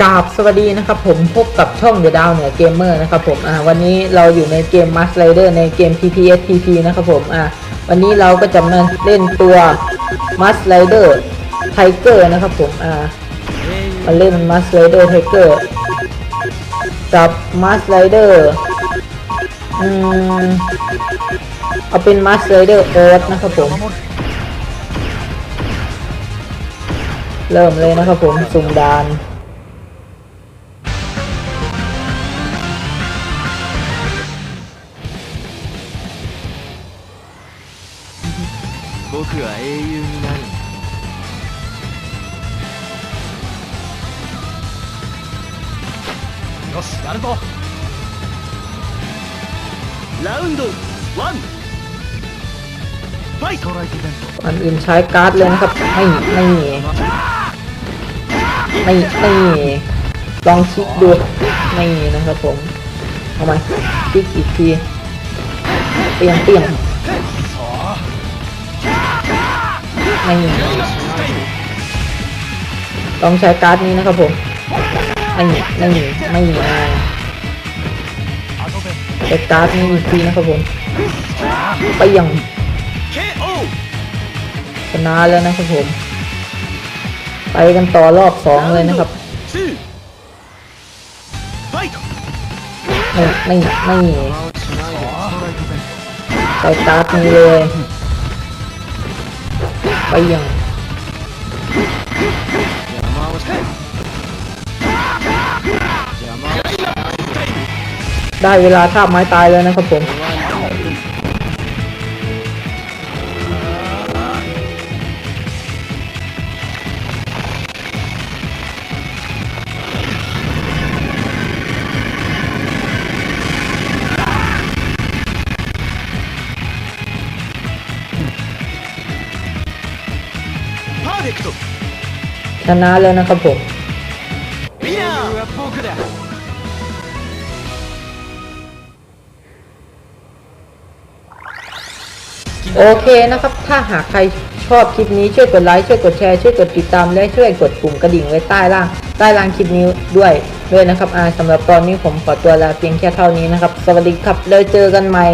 กราบสวัสดีนะครับผมพบกับช่อง The Down เหนือเกมเมอร์นะครับผมอ่าวันนี้เราอยู่ในเกม Mask Rider ในเกม TPS TP นะครับผมอ่าวันนี้เราก็จะมาเล่นตัว Mask Rider Tiger นะครับผมอ่ามาเล่น Mask Rider Tiger กับ Mask Rider อืมเอาเป็น Mask Rider Oath นะครับผมเริ่มเลยนะครับผมสุ่มดาน 僕は英雄になるよしやるぞラウンドワンファイトライトベン ก่อนอื่นใช้การ์ดเลยนะครับไม่ไม่ไม่ไม่ลองคลิกดูไม่นะครับผมเอามาคลิกอีกทีเปลี่ยนเปลี่ยน นี่ต้องใช้การ์ดนี้นะครับผมไม่ไม่ไม่มาเอ็กการ์ดนี้ฟรีนะครับผมไปยังชนะแล้วนะครับผม ไปกันต่อรอบสองเลยนะครับไม่ไม่ไม่ใส่การ์ดนี้เลย ไปยังได้เวลาท่าไม้ตายแล้วนะครับผม ーフクトชนะแล้วนะครับผมโอเคนะครับ ถ้าหากใครชอบคลิปนี้ช่วยกดไลค์ช่วยกดแชร์ช่วยกดติดตามและช่วยกดปุ่มกระดิ่งไว้ใต้ล่างใต้ล่างคลิปนี้ด้วยด้วยนะครับอาสำหรับตอนนี้ผมขอตัวลาเพียงแค่เท่านี้นะครับ สวัสดีครับแล้วเจอกันใหม่